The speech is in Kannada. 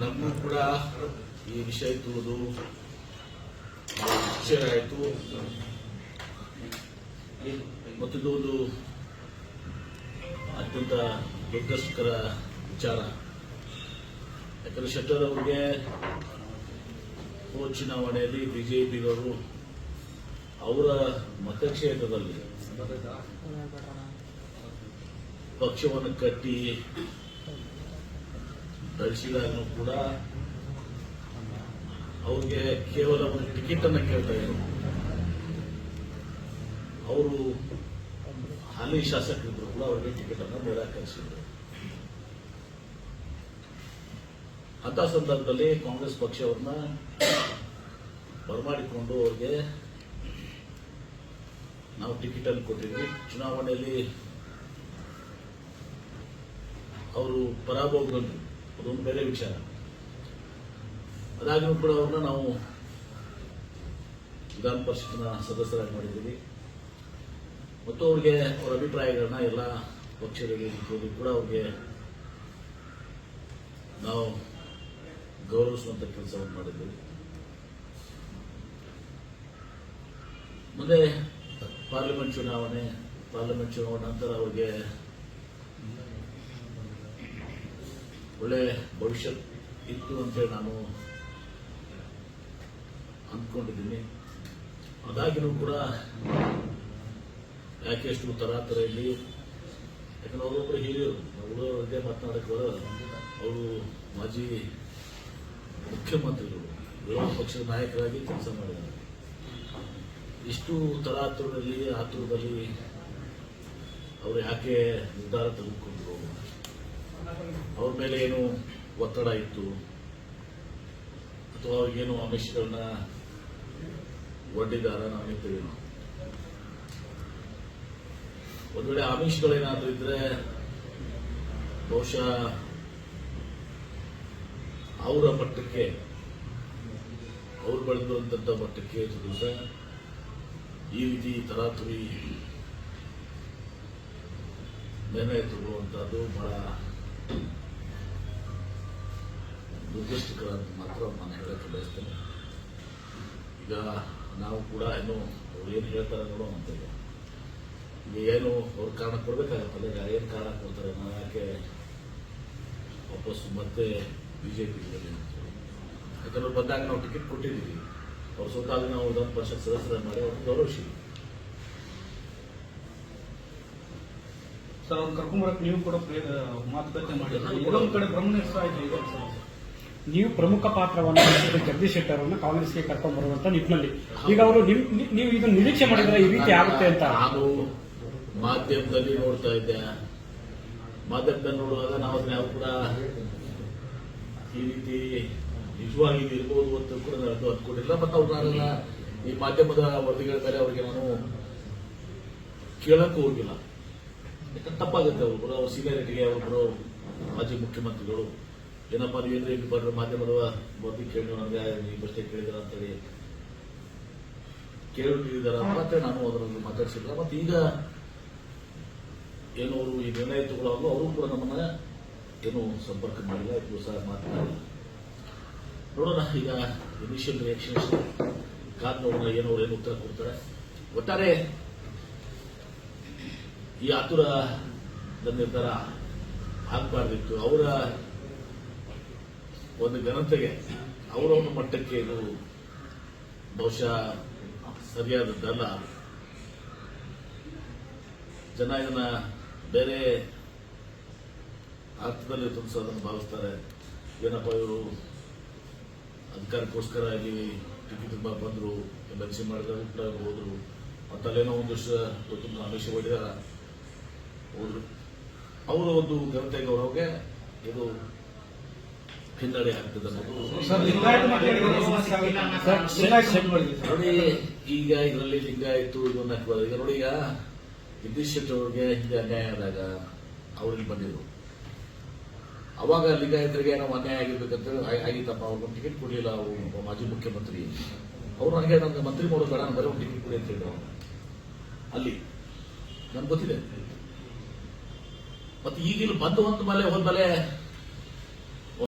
ನಮಗೂ ಕೂಡ ಈ ವಿಷಯ ತಿಳಿದು ಆಶ್ಚರ್ಯ ಆಯಿತು. ಮತ್ತು ಇದು ಒಂದು ಅತ್ಯಂತ ದುರ್ದಷ್ಟಕರ ವಿಚಾರ. ಯಾಕಂದ್ರೆ ಶೆಟ್ಟರ್ ಅವರಿಗೆ ಬಿ ಚುನಾವಣೆಯಲ್ಲಿ ಬಿಜೆಪಿಗವರು ಅವರ ಮತಕ್ಷೇತ್ರದಲ್ಲಿ. ಪಕ್ಷವನ್ನು ಕಟ್ಟಿ ಬೆಳೆಸಿದಾಗಲೂ ಕೂಡ ಅವ್ರಿಗೆ ಕೇವಲ ಒಂದು ಟಿಕೆಟ್ ಅನ್ನ ಕೇಳ್ತಾ ಇದ್ರು. ಅವರು ಹಾಲಿ ಶಾಸಕರಿದ್ರು ಕೂಡ ಅವರಿಗೆ ಟಿಕೆಟ್ ಅನ್ನ ನಿರಾಕರಿಸಿದ್ರು ಅಂತ ಸಂದರ್ಭದಲ್ಲಿ ಕಾಂಗ್ರೆಸ್ ಪಕ್ಷವನ್ನ ಬರಮಾಡಿಕೊಂಡು ಅವ್ರಿಗೆ ನಾವು ಟಿಕೆಟ್ ಅನ್ನು ಕೊಟ್ಟಿದ್ವಿ. ಚುನಾವಣೆಯಲ್ಲಿ ಅವರು ಪರಾಭವಗೊಂಡ್ರು ಅದೊಂದು ಬೇರೆ ವಿಚಾರ. ಅದಾಗಲೂ ಕೂಡ ಅವ್ರನ್ನ ನಾವು ವಿಧಾನ ಪರಿಷತ್ನ ಸದಸ್ಯರಾಗಿ ಮಾಡಿದ್ದೀವಿ. ಮತ್ತು ಅವ್ರಿಗೆ ಅವರ ಅಭಿಪ್ರಾಯಗಳನ್ನ ಎಲ್ಲ ಪಕ್ಷಗಳಿಗೆ ಕೂಡ ಅವ್ರಿಗೆ ನಾವು ಗೌರವಿಸುವಂತ ಕೆಲಸವನ್ನು ಮಾಡಿದ್ದೀವಿ. ಮುಂದೆ ಪಾರ್ಲಿಮೆಂಟ್ ಚುನಾವಣೆ ಪಾರ್ಲಿಮೆಂಟ್ ಚುನಾವಣೆ ನಂತರ ಅವ್ರಿಗೆ ಒಳ್ಳೆ ಭವಿಷ್ಯ ಇತ್ತು ಅಂತೇಳಿ ನಾನು ಅಂದ್ಕೊಂಡಿದ್ದೀನಿ. ಅದಾಗಿನೂ ಕೂಡ ಯಾಕೆ ಎಷ್ಟು ತರಾತರ ಇಲ್ಲಿ? ಯಾಕಂದ್ರೆ ಅವರೊಬ್ಬರು ಹಿರಿಯರು ಅವರು ಮಾತನಾಡಕ್ಕೆ ಅವರು ಮಾಜಿ ಮುಖ್ಯಮಂತ್ರಿಗಳು, ವಿರೋಧ ಪಕ್ಷದ ನಾಯಕರಾಗಿ ಕೆಲಸ ಮಾಡಿದ್ದಾರೆ. ಇಷ್ಟು ತರಾತುರದಲ್ಲಿ ಆತುರದಲ್ಲಿ ಅವರು ಯಾಕೆ ನಿರ್ಧಾರ ತೆಗೆದುಕೊಂಡ್ರು? ಅವ್ರ ಮೇಲೆ ಏನು ಒತ್ತಡ ಇತ್ತು? ಅಥವಾ ಅವ್ರಿಗೇನು ಆಮಿಷಗಳನ್ನ ಒಡ್ಡಿದಾರ ನಮಗೆ ಒಂದು ಒಂದ್ ವೇಳೆ ಆಮಿಷಗಳೇನಾದ್ರೂ ಇದ್ರೆ ಬಹುಶಃ ಅವರ ಮಟ್ಟಕ್ಕೆ, ಅವ್ರು ಬೆಳೆದಿರುವಂತ ಮಟ್ಟಕ್ಕೆ ದಿವಸ ಈ ರೀತಿ ತರಾತುರಿ ನಿರ್ಣಯ ತಗೊಳ್ಳುವಂತಹದ್ದು ಬಹಳ ದುರ್ದೃಷ್ಟಕರ ಅಂತ ಮಾತ್ರ ನಾನು ಹೇಳಕ್ಕೆ ಬಯಸ್ತೇನೆ. ಈಗ ನಾವು ಕೂಡ ಏನು ಅವ್ರು ಏನು ಹೇಳ್ತಾರೆ ನೋಡೋ ಅಂತೇಳಿ ಈಗ ಏನು ಅವ್ರ ಕಾರಣ ಕೊಡ್ಬೇಕಾಗತ್ತಲ್ಲ, ಈಗ ಏನು ಕಾರಣ ಕೊಡ್ತಾರೆ ನಾವು ಯಾಕೆ ವಾಪಸ್ಸು ಮತ್ತೆ ಬಿಜೆಪಿ ಯಾಕಂದ್ರೆ ಬಂದಾಗ ನಾವು ಟಿಕೆಟ್ ಕೊಟ್ಟಿದ್ದೀವಿ. ಅವ್ರ ಸ್ವತಃ ನಾವು ವಿಧಾನ ಪರಿಷತ್ ಸದಸ್ಯರ ಮಾಡಿ ಅವ್ರನ್ನ ಗೌರವಿಸಿದ್ವಿ ಸರ್ ಅವ್ರು ಕರ್ಕೊಂಬರಕ್ ನೀವು ಕೂಡ ಮಾತುಕತೆ ಮಾಡಿದ್ರು. ಇನ್ನೊಂದು ಕಡೆ ಬ್ರಹ್ಮನಿಷ್ಠ ಆಯ್ತು ಇದೆ ಸರ್ ನೀವು ಪ್ರಮುಖ ಪಾತ್ರವನ್ನು ಜಗದೀಶ್ ಶೆಟ್ಟರ್ ಅವರನ್ನು ಕಾಂಗ್ರೆಸ್ಗೆ ಕರ್ಕೊಂಡು ಬರುವಂತ ನಿಟ್ಟಿನಲ್ಲಿ ಈಗ ಅವರು ನೀವು ಇದನ್ನು ನಿರೀಕ್ಷೆ ಮಾಡಿದ್ರೆ ಈ ರೀತಿ ಆಗುತ್ತೆ ಅಂತ. ನಾನು ಮಾಧ್ಯಮದಲ್ಲಿ ನೋಡ್ತಾ ಇದ್ದೆ. ಮಾಧ್ಯಮದಲ್ಲಿ ನೋಡುವಾಗ ನಾವು ಅದನ್ನ ಯಾವ ಕೂಡ ಈ ರೀತಿ ನಿಜವಾಗಿ ಇದು ಇರ್ಬೋದು ಅಂತ ಕೂಡ ನಾನು ಅದು ಅಂದ್ಕೊಂಡಿಲ್ಲ ಮತ್ತು ಅವ್ರು ನಾನೆಲ್ಲ ಈ ಮಾಧ್ಯಮದ ವರದಿಗಳ ಮೇಲೆ ಅವರಿಗೆ ನಾನು ಕೇಳಕ್ಕೂ ಹೋಗಿಲ್ಲ. ತಪ್ಪಾಗುತ್ತೆ ಅವರು ಅವ್ರ ಸೀನಿಯಾರಿಟಿಗೆ ಒಬ್ಬರು ಮಾಜಿ ಮುಖ್ಯಮಂತ್ರಿಗಳು. ಏನಪ್ಪ ನೀವೇಂದ್ರೆ ಇಲ್ಲಿ ಬರ್ರೆ ಮಾಧ್ಯಮದ ವರದಿ ಕೇಳಿ ನನಗೆ ನೀವಷ್ಟೇ ಕೇಳಿದಾರ ಅಂತೇಳಿ. ಕೇಳಿದಾರ ಮತ್ತೆ ನಾನು ಅದರಲ್ಲಿ ಮಾತಾಡಿಸಿಲ್ಲ. ಮತ್ತೆ ಈಗ ಏನು ಅವರು ಈ ನಿರ್ಣಯ ತಗೊಳ್ಳೋ ಅವರು ಕೂಡ ನಮ್ಮನ್ನ ಏನು ಸಂಪರ್ಕ ಮಾಡಿಲ್ಲ ಇದು ಸಹ ಮಾತನಾಡಿಲ್ಲ ನೋಡೋಣ, ಈಗ ಇನಿಷಿಯಲ್ ರಿಯಾಕ್ಷನ್ ಕಾದ್ ನೋಡೋಣ ಏನೋ ಏನು ಉತ್ತರ ಕೊಡ್ತಾರೆ. ಒಟ್ಟಾರೆ ಈ ಆತುರ ನಿರ್ಧಾರ ಆಗಬಾರ್ದಿತ್ತು. ಅವರ ಒಂದು ಘನತೆಗೆ ಅವರ ಒಂದು ಮಟ್ಟಕ್ಕೆ ಇದು ಬಹುಶಃ ಸರಿಯಾದದ್ದಲ್ಲ. ಜನ ಇದನ್ನ ಬೇರೆ ಅರ್ಥದಲ್ಲಿ ತುಂಬಿಸೋದನ್ನು ಭಾವಿಸ್ತಾರೆ. ಏನಪ್ಪ ಇವರು ಅಧಿಕಾರಕ್ಕೋಸ್ಕರ ಇಲ್ಲಿ ತುಂಬ ಬಂದರು ಎಲ್ ಮಾಡಿದ್ರೆ ಹೋದ್ರು ಮತ್ತಲ್ಲೇನೋ ಒಂದು ಒಂದಿಷ್ಟು ಗೊತ್ತಿಲ್ಲ ಆಮಿಷ ಹೊಡಿದಾರ ಹೋದ್ರು ಅವರ ಒಂದು ಘನತೆ ಗೌರವಕ್ಕೆ ಇದು ಹಿನ್ನಡೆ ಆಗ್ತದೆ. ನೋಡಿ ಈಗ ಇದರಲ್ಲಿ ಲಿಂಗಾಯಿತು ಇದನ್ನ ಹಾಕ್ಬಾರ್ದು ಈಗ ನೋಡಿ ಈಗ ಜಗದೀಶ್ ಶೆಟ್ಟಿ ಅವ್ರಿಗೆ ಹಿಂದೆ ಅನ್ಯಾಯ ಆದಾಗ ಅವ್ರಿಗೆ ಬಂದಿದ್ರು. ಅವಾಗ ಲಿಂಗಾಯತರಿಗೆ ನಾವು ಅನ್ಯಾಯ ಆಗಿರ್ಬೇಕಂತೇಳಿ ಆಗಿತ್ತಪ್ಪ ಅವ್ರಿಗೆ ಟಿಕೆಟ್ ಕೊಡಲಿಲ್ಲ ಅವರು ಮಾಜಿ ಮುಖ್ಯಮಂತ್ರಿ. ಅವ್ರು ನನಗೆ ನನಗೆ ಮಂತ್ರಿ ಮಾಡೋದು ಬೇಡ ಬರೀ ಒಂದು ಟಿಕೆಟ್ ಕೊಡಿ ಅಂತ ಹೇಳಿದ್ರು ಅಲ್ಲಿ. ನನ್ಗೆ ಗೊತ್ತಿದೆ. ಮತ್ತೆ ಈಗಿಲ್ಲಿ ಬಂದು ಒಂದು ಮೇಲೆ ಹೋದ್ಮೇಲೆ